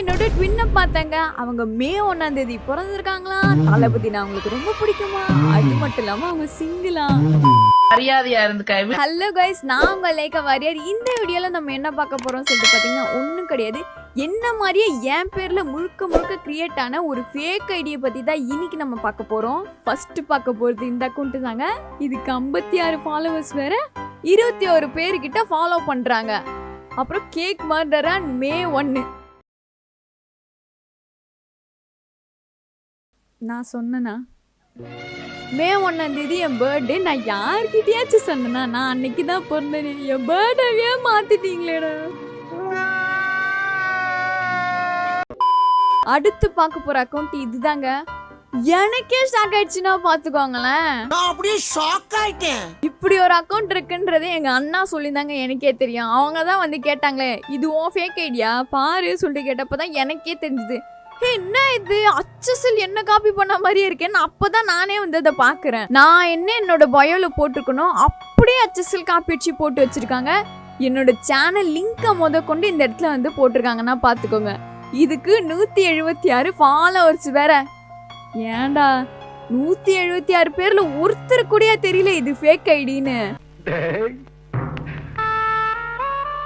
என்னோட ட்வின்னை பார்த்தேங்க. அவங்க மே ஒன்னாம் தேதி பிறந்திருக்காங்களா? தளபதி நான் அவங்களுக்கு ரொம்ப பிடிக்குமா? அது மட்டும் இல்லாம அவங்க சிங்கிளா மரியாதையா இருந்துக்க ஹலோ கைஸ் நான் உங்க லேக்க வாரியர். இந்த வீடியோல நம்ம என்ன பார்க்க போறோம் சொல்லிட்டு பாத்தீங்கன்னா ஒன்றும் கிடையாது. என்ன மாதிரியே என் பேர்ல முழுக்க முழுக்க கிரியேட் ஆன ஒரு ஃபேக் ஐடியை பத்தி தான் இன்னைக்கு நம்ம பார்க்க போறோம். ஃபர்ஸ்ட் பார்க்க போறது இந்த அக்கௌண்ட் தாங்க. இதுக்கு ஐம்பத்தி ஆறு ஃபாலோவர்ஸ் வேற இருபத்தி ஒரு பேர்கிட்ட ஃபாலோ பண்றாங்க. அப்புறம் கேக் மர்டரா மே ஒன்னு நான் சொன்னனா? மே ஒன்னாம் தேதி என் பர்த்டே நான் யார்கிட்டயாச்சும் சொன்னேனா? நான் அன்னைக்கு தான் பிறந்தேன். என் பர்த்டேவே மாத்திட்டீங்களேடா. அடுத்து பார்க்க போற அக்கௌண்ட் இதுதாங்க. எனக்கே ஷாக் ஆயிடுச்சுன்னா பாத்துக்கோங்களேன் நான் அப்படியே ஷாக் ஆயிட்டேன். இப்படி ஒரு அக்கௌண்ட் இருக்குன்றது எங்க அண்ணா சொல்லியிருந்தாங்க எனக்கே தெரியும். அவங்க தான் வந்து கேட்டாங்களே இது உன் ஃபேக் ஐடியா பாரு சொல்லிட்டு கேட்டப்பதான் எனக்கே தெரிஞ்சுது. "ஏய், என்ன இது? அச்சசல் என்ன காப்பி பண்ண மாதிரியே இருக்கேன்னு அப்பதான் நானே வந்து அதை பாக்குறேன் நான் என்ன என்னோட பயோல போட்டிருக்கணும் அப்படியே அச்சசல் காப்பி அடிச்சு போட்டு வச்சிருக்காங்க. என்னோட சேனல் லிங்கை முத கொண்டு இந்த இடத்துல வந்து போட்டிருக்காங்கன்னா பாத்துக்கோங்க இதுக்கு நூத்தி எழுபத்தி ஆறு ஃபாலோவர்ஸ் வேற. ஏன்டா? நூத்தி எழுபத்தி ஆறு பேர்ல ஒருத்தர் கூடயா தெரியல இது ஃபேக் ஐடின்னு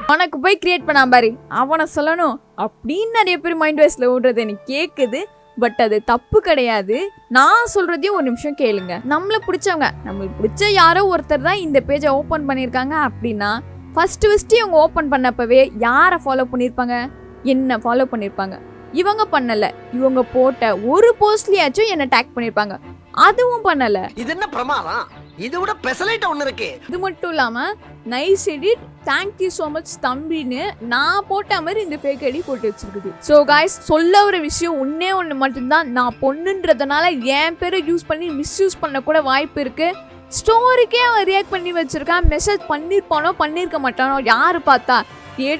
உனக்கு போய் கிரியேட் பண்ணாம பாரு. அவனை சொல்லணும். அப்படின்னு நிறைய பேர் மைண்ட் வாய்ஸ்ல ஓடுறது எனக்கு கேக்குது. பட் அது தப்பு கிடையாது. நான் சொல்றதையும் ஒரு நிமிஷம் கேளுங்க. நம்மள பிடிச்சவங்க நம்மளுக்கு பிடிச்ச யாரோ ஒருத்தர் தான் இந்த பேஜை ஓப்பன் பண்ணியிருக்காங்க அப்படின்னா ஃபர்ஸ்ட் ஃபர்ஸ்ட் இவங்க ஓப்பன் பண்ணப்பவே யாரை ஃபாலோ பண்ணியிருப்பாங்க? என்ன ஃபாலோ பண்ணியிருப்பாங்க? இவங்க பண்ணல. இவங்க போட்ட ஒரு போஸ்ட்லயாச்சும் என்ன டேக் பண்ணியிருப்பாங்க. அதுவும் பண்ணல. இது என்ன பிரமாதம்? இது விட பெசலைட் ஒண்ணு இருக்கு. இது மட்டும் இல்லாம nice edit thank you so much தம்பின்னு நான் போட்ட மாதிரி இந்த ஃபேக் ஐடி போட்டு வச்சிருக்குது. ஸோ காய்ஸ் சொல்ல ஒரு விஷயம் ஒன்றே ஒன்று மட்டும்தான். நான் பொண்ணுன்றதுனால என் பேரை யூஸ் பண்ணி மிஸ்யூஸ் பண்ணக்கூட வாய்ப்பு இருக்குது ஸ்டோரிக்கே அவன் ரியாக்ட் பண்ணி வச்சுருக்கான் மெசேஜ் பண்ணியிருப்பானோ பண்ணியிருக்க மாட்டானோ யார் பார்த்தா? ஏ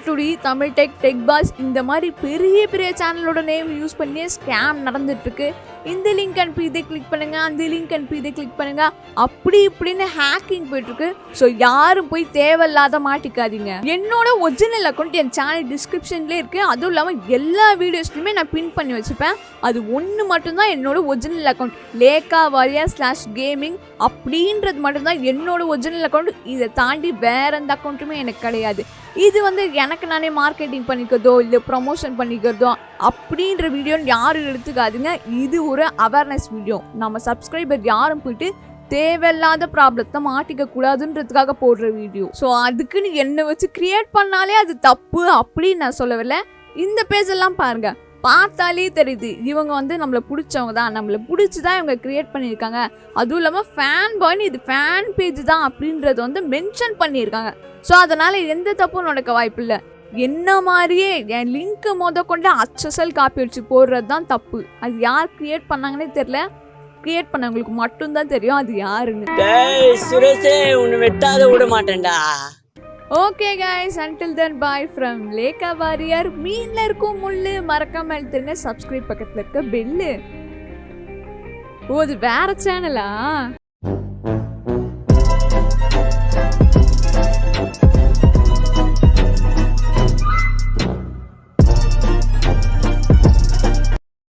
தமிழ் டெக் டெக் பாஸ் இந்த மாதிரி பெரிய பெரிய சேனலோட நேம் யூஸ் பண்ணி ஸ்கேம் நடந்துட்டுருக்கு. இந்த லிங்க் அனுப்பி இதை கிளிக் பண்ணுங்க அந்த லிங்க் அனுப்பி இதை கிளிக் பண்ணுங்க. அப்படி இப்படின்னு ஹேக்கிங் போயிட்டுருக்கு. ஸோ யாரும் போய் தேவையில்லாத மாட்டிக்காதீங்க. என்னோட ஒரிஜினல் அக்கௌண்ட் என் சேனல் டிஸ்கிரிப்ஷன்லேயே இருக்குது அதுவும் இல்லாமல் எல்லா வீடியோஸ்லையுமே நான் பின் பண்ணி வச்சுப்பேன் அது ஒன்று மட்டும்தான் என்னோட ஒரிஜினல் அக்கௌண்ட் லேக்கா வாரியா ஸ்லாஷ் கேமிங் அப்படின்றது மட்டும்தான் என்னோட ஒரிஜினல் அக்கௌண்ட் இதை தாண்டி வேற எந்த அக்கௌண்ட்டுமே எனக்கு கிடையாது. இது வந்து எனக்கு நானே மார்க்கெட்டிங் பண்ணிக்கிறதோ இல்லை ப்ரமோஷன் பண்ணிக்கிறதோ அப்படின்ற வீடியோன்னு யாரும் எடுத்துக்காதுங்க. இது ஒரு அவேர்னஸ் வீடியோ நம்ம சப்ஸ்கிரைபர் யாரும் போயிட்டு தேவையில்லாத ப்ராப்ளத்தை மாட்டிக்க கூடாதுன்றதுக்காக போடுற வீடியோ ஸோ அதுக்குன்னு என்னை வச்சு கிரியேட் பண்ணாலே அது தப்பு அப்படின்னு நான் சொல்லவில்லை. இந்த பேஜெல்லாம் பாருங்கள் பார்த்தாலே தெரியுது. இவங்க வந்து நம்மளை பிடிச்சவங்க தான். நம்மளை பிடிச்சி தான் இவங்க கிரியேட் பண்ணியிருக்காங்க. அதுவும் இல்லாமல் ஃபேன் பாய்னு இது ஃபேன் பேஜ் தான் அப்படின்றத வந்து மென்ஷன் பண்ணியிருக்காங்க. ஸோ அதனால் எந்த தப்பும் நடக்க வாய்ப்பு இல்லை. என்ன மாதிரியே என் லிங்க் மொத கொண்டு அச்சசல் காப்பி அடிச்சு போடுறது தான் தப்பு. அது யார் கிரியேட் பண்ணாங்கன்னே தெரில கிரியேட் பண்ணவங்களுக்கு மட்டும்தான் தெரியும். அது யாருன்னு. சுரேஷே உன்னை வெட்டாத விட மாட்டேன்டா. Okay guys until then bye from Lekha Warrier மீன்ல இருக்கும் முள்ளு மறக்காம எழுத்துருங்க சப்ஸ்கிரைப் பக்கத்துல இருக்க பெல்லு ஓ அது வேற சேனலா